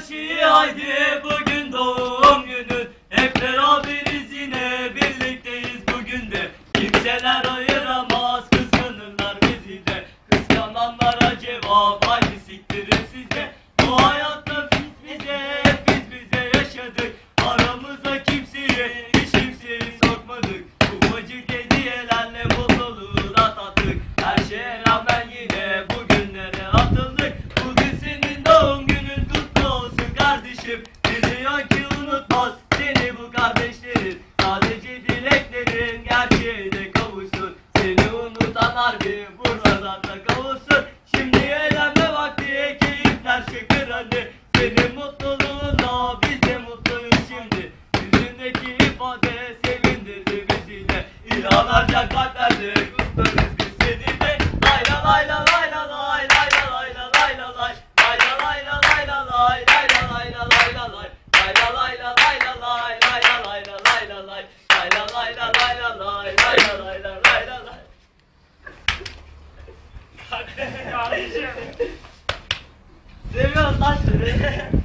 şeyi haydi bugün doğum günün Hep beraberiz yine birlikteyiz bugün Kimseler ayıramaz kıskanırlar bizi Kıskananlara cevap burada da kavuşsun Şimdi eğlenme vakti keyifler şakır hadi Senin mutluluğunla biz de mutluyuz şimdi Yüzündeki ifade sevindirdi bizi de İlhalarca kalplerde kutlarız biz seni de Lay la lay la lay la lay lay la lay la lay la lay Lay la lay la lay la lay lay la lay la lay la lay Lay la lay la lay la lay lay la lay la lay la lay Lay la lay la lay la lay lay la lay la lay la lay Kardeşim. Seviyoruz lan seni